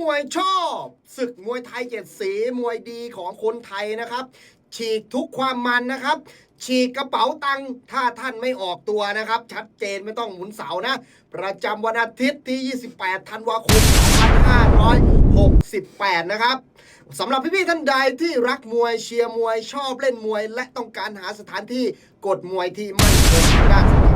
มวยชอบศึกมวยไทยเจ็ดสีมวยดีของคนไทยนะครับ ฉีกทุกความมันนะครับ ฉีกกระเป๋าตังค์ถ้าท่านไม่ออกตัวนะครับ ชัดเจนไม่ต้องหมุนเสานะ ประจำวันอาทิตย์ที่ 28 ธันวาคม 2568 นะครับสำหรับพี่ๆท่านใดที่รักมวยเชียร์มวยชอบเล่นมวย และต้องการหาสถานที่กดมวยที่มั่นคงด้านสถ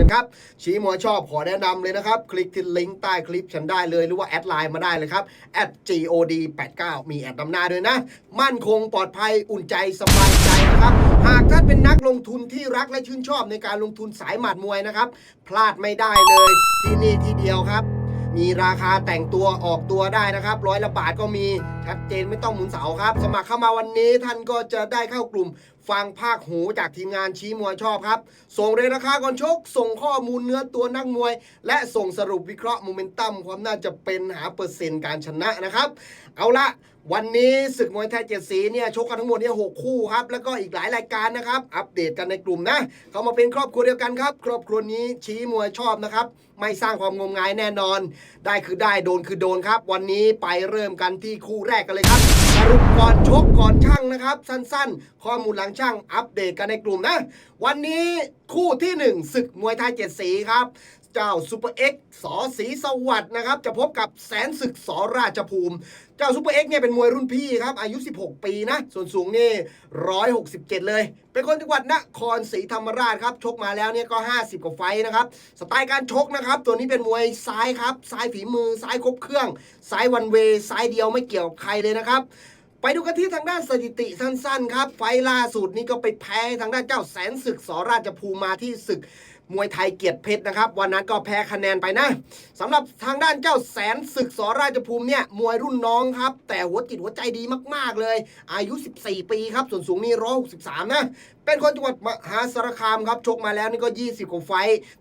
การเงินครับ ชี้มวยชอบขอแนะนำเลยนะครับ คลิกที่ลิงก์ใต้คลิปฉันได้เลยหรือว่าแอดไลน์มาได้เลยครับ god 8 9 มีแอดนำหน้าด้วยนะ มั่นคงปลอดภัยอุ่นใจสบายใจนะครับ หากท่านเป็นนักลงทุนที่รักและชื่นชอบในการลงทุนสายหมัดมวยนะครับ พลาดไม่ได้เลยที่นี่ที่เดียวครับ มีราคาแต่งตัวออกตัวได้นะครับ ร้อยละบาทก็มีชัดเจนไม่ต้องหมุนเสาครับ สมัครเข้ามาวันนี้ท่านก็จะได้เข้ากลุ่ม ฟังภาคหูจากทีมงานชี้มวยชอบครับ ส่งเรทราคาก่อนชก ส่งข้อมูลเนื้อตัวนักมวย และส่งสรุปวิเคราะห์โมเมนตัมความน่าจะเป็นหาเปอร์เซ็นต์การชนะนะครับ เอาละ วันนี้ศึกมวยไทยเจ็ดสีเนี่ยชกกันทั้งหมดเนี่ยหกคู่ครับ แล้วก็อีกหลายรายการนะครับ อัปเดตกันในกลุ่มนะ เข้ามาเป็นครอบครัวเดียวกันครับ ครอบครัวนี้ชี้มวยชอบนะครับ ไม่สร้างความงมงายแน่นอน ได้คือได้โดนคือโดนครับ วันนี้ไปเริ่มกันที่คู่แรกกันเลยครับสรุปก่อนชกก่อนช่างนะครับ สั้นๆ ข้อมูลหลังช่างอัปเดตกันในกลุ่มนะ วันนี้คู่ที่หนึ่งศึกมวยไทยเจ็ดสีครับ เจ้าซูเปอร์เอ็กซ์สอสีสวัสด์นะครับ จะพบกับแสนศึกสอราชภูมิ เจ้าซูเปอร์เอ็กซ์เนี่ยเป็นมวยรุ่นพี่ครับ อายุ 16 ปีนะ ส่วนสูงนี่ 167 เลย เป็นคนจังหวัดนครศรีธรรมราชครับ ชกมาแล้วเนี่ยก็ 50 กว่าไฟนะครับ สไตล์การชกนะครับ ตัวนี้เป็นมวยซ้ายครับ ซ้ายฝีมือ ซ้ายครบเครื่อง ซ้ายวันเวซ้ายเดียวไม่เกี่ยวใครเลยนะครับไปดูกันที่ทางด้านสถิติสั้น ๆ ครับ ไฟล่าสุดนี่ก็ไปแพ้ทางด้านเจ้าแสนศึกสราชภูมิมาที่ศึก มวยไทยเกียรติเพชรนะครับ วันนั้นก็แพ้คะแนนไปนะสำหรับทางด้านเจ้าแสนศึกสราชภูมิเนี่ยมวยรุ่นน้องครับ แต่หัวจิตหัวใจดีมากๆเลย อายุ 14 ปีครับ ส่วนสูงนี่163นะ เป็นคนจังหวัดมหาสารคามครับชกมาแล้วนี่ก็ 20กว่าไฟ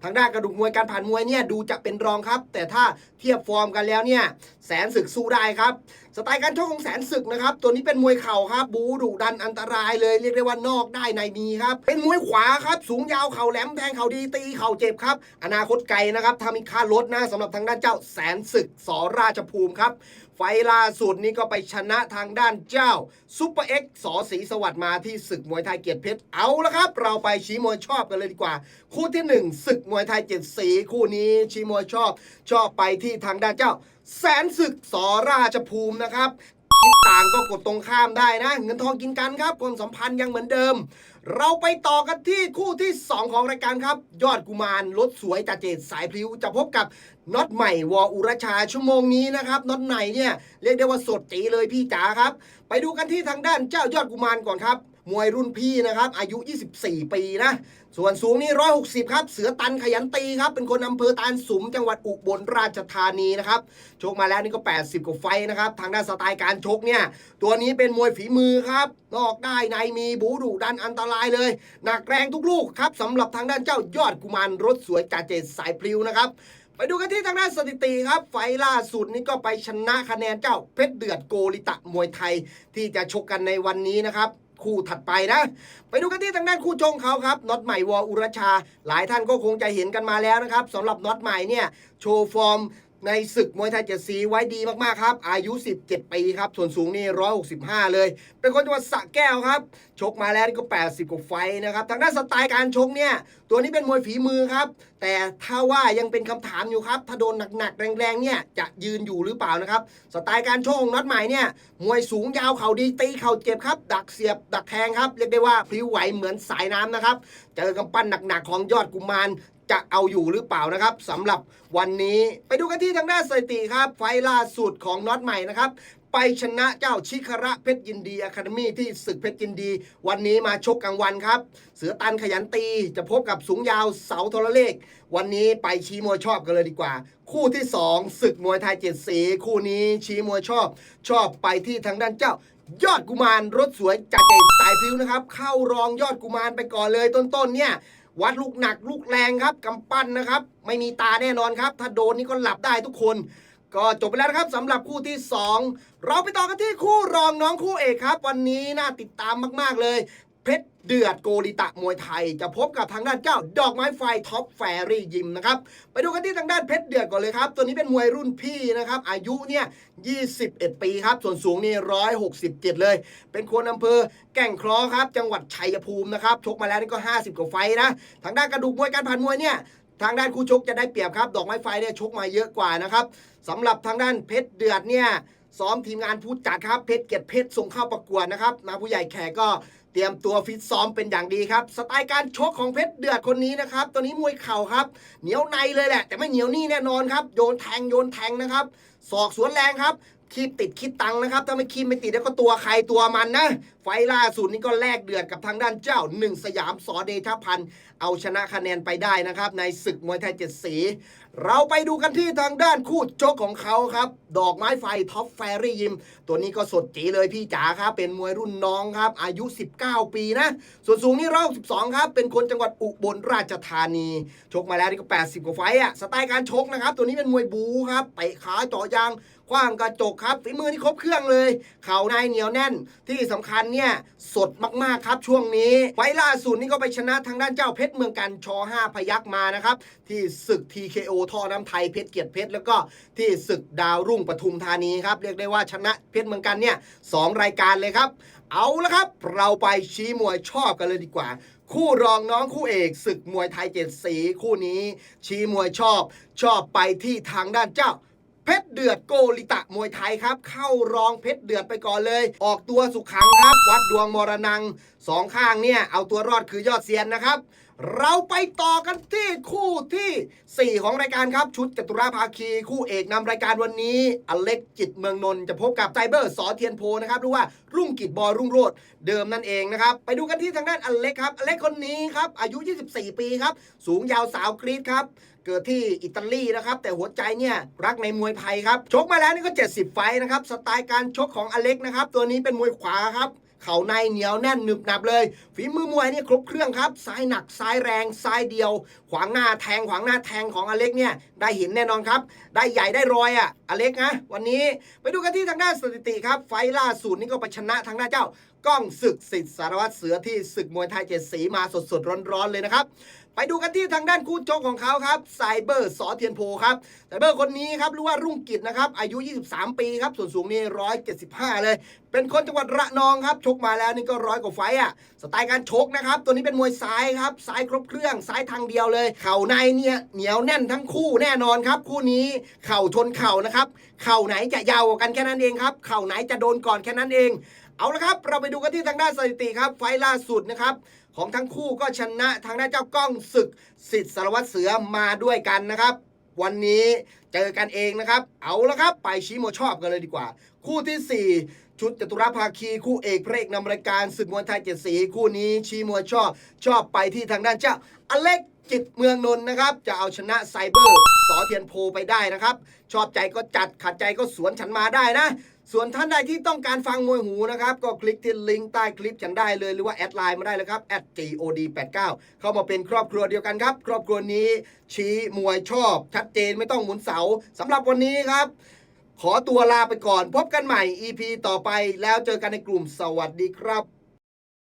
ทางด้านกระดูกมวยการผ่านมวยเนี่ยดูจะเป็นรองครับ แต่ถ้าเทียบฟอร์มกันแล้วเนี่ยแสนศึกสู้ได้ครับสไตล์การชกของแสนศึกนะครับตัวนี้เป็นมวยเข่าครับ บูดุดันอันตรายเลยเรียกได้ว่านอกได้ในมีครับเป็นมวยขวาครับสูงยาวเข่าแหลมแทงเข่าดีตีเข่าเจ็บครับ อนาคตไกลนะครับถ้ามีค่าลดนะสำหรับทางด้านเจ้าแสนศึกสราชภูมิครับ ไฟล่าสุดนี้ก็ไปชนะทางด้านเจ้าซุปเปอร์เอ็กซ์สอศรีสวัสดิ์มาที่ศึกมวยไทยเกียรติเพชรเอาละครับ เราไปชี้มวยชอบกันเลยดีกว่า คู่ที่หนึ่งศึกมวยไทยเจ็ดสีคู่นี้ชี้มวยชอบ ชอบไปที่ทางด้านเจ้า แสนศึกสราชภูมินะครับคิดต่างก็กดตรงข้ามได้นะ เงินทองกินกันครับความสัมพันธ์ยังเหมือนเดิม เราไปต่อกันที่คู่ที่ 2 ของรายการครับ ยอดกุมารรถสวยจ่าเจดสายพลิ้ว จะพบกับน็อตใหม่วออุรชาชั่วโมงนี้นะครับน็อตไหนเนี่ยเรียกได้ว่าสดจีเลยพี่จ๋าครับ ไปดูกันที่ทางด้านเจ้ายอดกุมารก่อนครับ มวยรุ่นพี่นะครับ อายุ 24 ปีนะ ส่วนสูงนี่ 160 ครับ เสือตันขยันตีครับ เป็นคนอำเภอตาลสุมจังหวัดอุบลราชธานีนะครับ ชกมาแล้วนี่ก็ 80 กว่าไฟนะครับ ทางด้านสไตล์การชกเนี่ย ตัวนี้เป็นมวยฝีมือครับ นอกได้ในมีบูดุดันอันตรายเลย หนักแรงทุกลูกครับสำหรับทางด้านเจ้ายอดกุมารรถสวยจ่าเจดสายพลิ้วนะครับไปดูกันที่ทางด้านสถิติครับ ไฟล่าสุดนี่ก็ไปชนะคะแนนเจ้าเพชรเดือดโกลิตะมวยไทยที่จะชกกันในวันนี้นะครับ คู่ถัดไปนะ ไปดูกันที่ทางด้านคู่ชงเขาครับน็อตใหม่วออุรชา หลายท่านก็คงจะเห็นกันมาแล้วนะครับสำหรับน็อตใหม่เนี่ยโชว์ฟอร์ม ในศึกมวยไทยเจ็ดสีไว้ดีมากๆครับ อายุ 17 ปีครับ ส่วนสูงนี่ 165 เลย เป็นคนจังหวัดสระแก้วครับ ชกมาแล้วนี่ก็ 80 กว่าไฟนะครับ ทางด้านสไตล์การชกเนี่ย ตัวนี้เป็นมวยฝีมือครับ แต่ถ้าว่ายังเป็นคำถามอยู่ครับ ถ้าโดนหนักๆ แรงๆ เนี่ย จะยืนอยู่หรือเปล่านะครับ สไตล์การชกของน็อตใหม่เนี่ย มวยสูงยาวเข่าดีตีเข่าเจ็บครับ ดักเสียบ ดักแทงครับ เรียกได้ว่าพลิ้วไหวเหมือนสายน้ำนะครับ เจอกำปั้นหนักๆของยอดกุมาร จะเอาอยู่หรือเปล่านะครับสำหรับวันนี้ไปดูกันที่ทางด้านสถิติครับ ไฟล่าสุดของน็อตใหม่นะครับไปชนะเจ้าชิคระเพชรยินดีอะคาเดมี่ที่ศึกเพชรยินดี วันนี้มาชกกลางวันครับ เสือตันขยันตีจะพบกับสูงยาวเสาโทรเลข วันนี้ไปชี้มวยชอบกันเลยดีกว่า คู่ที่สองศึกมวยไทยเจ็ดสี คู่นี้ชี้มวยชอบ ชอบไปที่ทางด้านเจ้ายอดกุมารรถสวยจัดเจดสายพิ้วนะครับ เข้ารองยอดกุมารไปก่อนเลยต้นๆเนี่ย วัดลูกหนักลูกแรงครับกำปั้นนะครับ ไม่มีตาแน่นอนครับ ถ้าโดนนี่ก็หลับได้ทุกคน ก็จบไปแล้วนะครับสำหรับคู่ที่ 2 เราไปต่อกันที่คู่รองน้องคู่เอกครับ วันนี้น่าติดตามมาก ๆ เลย เพชรเดือดโกริตะมวยไทย จะพบกับทางด้านเจ้า ดอกไม้ไฟท็อปแฟรี่ยิมนะครับ ไปดูกันที่ทางด้านเพชรเดือดก่อนเลยครับ ตัวนี้เป็นมวยรุ่นพี่นะครับ อายุเนี่ย 21 ปีครับ ส่วนสูงนี่ 167 เลย เป็นคนอำเภอแก่งคล้อครับ จังหวัดชัยภูมินะครับ ชกมาแล้วนี่ก็ 50 กว่าไฟนะ ทางด้านกระดูกมวยการผ่านมวยเนี่ยทางด้านคู่ชกจะได้เปรียบครับ ดอกไม้ไฟเนี่ยชกมาเยอะกว่านะครับสำหรับทางด้านเพชรเดือดเนี่ยซ้อมทีมงานผู้จัดครับเพชรเกียรติเพชรส่งเข้าประกวดนะครับนะผู้ใหญ่แขกก็ เตรียมตัวฟิตซ้อมเป็นอย่างดีครับ สไตล์การชกของเพชรเดือดคนนี้นะครับตัวนี้มวยเข่าครับ เหนียวในเลยแหละ แต่ไม่เหนียวนี่แน่นอนครับ โยนแทงโยนแทงนะครับศอกสวนแรงครับคีบติดคิดตังค์นะครับ ถ้าไม่คีบไม่ติดแล้วก็ตัวใครตัวมันนะไฟล่าสุดนี้ก็แลกเดือดกับทางด้านเจ้าหนึ่งสยามสอเดชพันธ์เอาชนะคะแนนไปได้นะครับ ในศึกมวยไทยเจ็ดสี เราไปดูกันที่ทางด้านคู่ชกของเขาครับ ดอกไม้ไฟท็อปแฟรี่ยิม ตัวนี้ก็สดจีเลยพี่จ๋าครับ เป็นมวยรุ่นน้องครับ อายุ 19 ปีนะ ส่วนสูงนี่ร้อยสิบสองครับ เป็นคนจังหวัดอุบลราชธานี ชกมาแล้วนี่ก็ 80 กว่าไฟอะสไตล์การชกนะครับ ตัวนี้เป็นมวยบูครับเตะขาเจาะยางคว้างกระจกครับฝีมือนี่ครบเครื่องเลย เข่าในเหนียวแน่นที่สำคัญเนี่ยสดมากๆครับช่วงนี้ไฟล่าสุดนี่ก็ไปชนะทางด้านเจ้าเพชรเมืองกันช5พยักมานะครับที่ศึก TKO ท่อน้ำไทยเพชรเกียรติเพชรแล้วก็ที่ศึกดาวรุ่งปทุมธานีครับเรียกได้ว่าชนะเพชรเมืองกันเนี่ยสองรายการเลยครับเอาละครับ เราไปชี้มวยชอบกันเลยดีกว่า คู่รองน้องคู่เอกศึกมวยไทยเจ็ดสีคู่นี้ ชี้มวยชอบ ชอบไปที่ทางด้านเจ้า เพชรเดือดโกลิตะมวยไทยครับ เข้ารองเพชรเดือดไปก่อนเลย ออกตัวสุขังครับ วัดดวงมรณังสองข้างเนี่ยเอาตัวรอดคือยอดเซียนนะครับ เราไปต่อกันที่คู่ทีสี่ 4 ของรายการครับ ชุดจตุราภาคี คู่เอกนำรายการวันนี้ อเล็กจิตเมืองนนท์จะพบกับไซเบอร์สอเทียนโพนะครับหรือว่ารุ่งกิจบอรุ่งโรดเดิมนั่นเองนะครับ ไปดูกันที่ทางด้านอเล็กครับอเล็กคนนี้ครับอายุ 24 ปีครับสูงยาวสาวกรีดครับ เกิดที่อิตาลีนะครับ แต่หัวใจเนี่ยรักในมวยไทยครับ ชกมาแล้วนี่ก็ 70 ไฟนะครับ สไตล์การชกของอเล็กนะครับ ตัวนี้เป็นมวยขวาครับเข่าในเหนียวแน่นหนึบหนับเลย ฝีมือมวยนี่ครบเครื่องครับซ้ายหนักซ้ายแรงซ้ายเดียว ขวางหน้าแทงขวางหน้าแทงของอเล็กเนี่ยได้เห็นแน่นอนครับ ได้ใหญ่ได้รอยอะอเล็กนะวันนี้ไปดูกันที่ทางด้านสถิติครับ ไฟล์ล่าสุดนี่ก็ไปชนะทางด้านเจ้า ก้องศึกสิทธิสารวัตรเสือที่ศึกมวยไทยเจ็ดสีมาสดๆร้อนๆเลยนะครับ ไปดูกันที่ทางด้านคู่ชกของเขาครับไซเบอร์สอเทียนโพครับไซเบอร์คนนี้ครับรือว่ารุ่งกิจนะครับอายุ 23 ปีครับส่วนสูงนี่175 เลย เป็นคนจังหวัดระนองครับชกมาแล้วนี่ก็ร้อยกว่าไฟต์อะสไตล์การชกนะครับ ตัวนี้เป็นมวยซ้ายครับซ้ายครบเครื่องซ้ายทางเดียวเลย เข่าในเนี่ยเหนียวแน่นทั้งคู่แน่นอนครับคู่นี้เข่าชนเข่านะครับเข่าไหนจะยาวกันแค่นั้นเองครับเข่าไหนจะโดนก่อนแค่นั้นเอง เอาละครับ เราไปดูกันที่ทางด้านสถิติครับ ไฟล์ล่าสุดนะครับ ของทั้งคู่ก็ชนะทางด้านเจ้าก้องศึกสิทธิ์สารวัตรเสือมาด้วยกันนะครับ วันนี้เจอกันเองนะครับ เอาละครับ ไปชี้โมชอบกันเลยดีกว่า คู่ทีสี่ 4 ชุดจตุรภาคีคู่เอกพระเอกนำรายการศึกมวยไทยเจ็ดสีคู่นี้ชี้มวยชอบ ชอบไปที่ทางด้านเจ้าอเล็กจิตเมืองนนท์นะครับ จะเอาชนะไซเบอร์สอเทียนโพไปได้นะครับ ชอบใจก็จัดขัดใจก็สวนฉันมาได้นะ ส่วนท่านใดที่ต้องการฟังมวยหูนะครับ ก็คลิกที่ลิงก์ใต้คลิปฉันได้เลยหรือว่าแอดไลน์มาได้เลยครับ @god89 เข้ามาเป็นครอบครัวเดียวกันครับ ครอบครัวนี้ชี้มวยชอบ ชัดเจนไม่ต้องหมุนเสาสำหรับวันนี้ครับ ขอตัวลาไปก่อน พบกันใหม่ EP ต่อไปแล้วเจอกันในกลุ่มสวัสดีครับ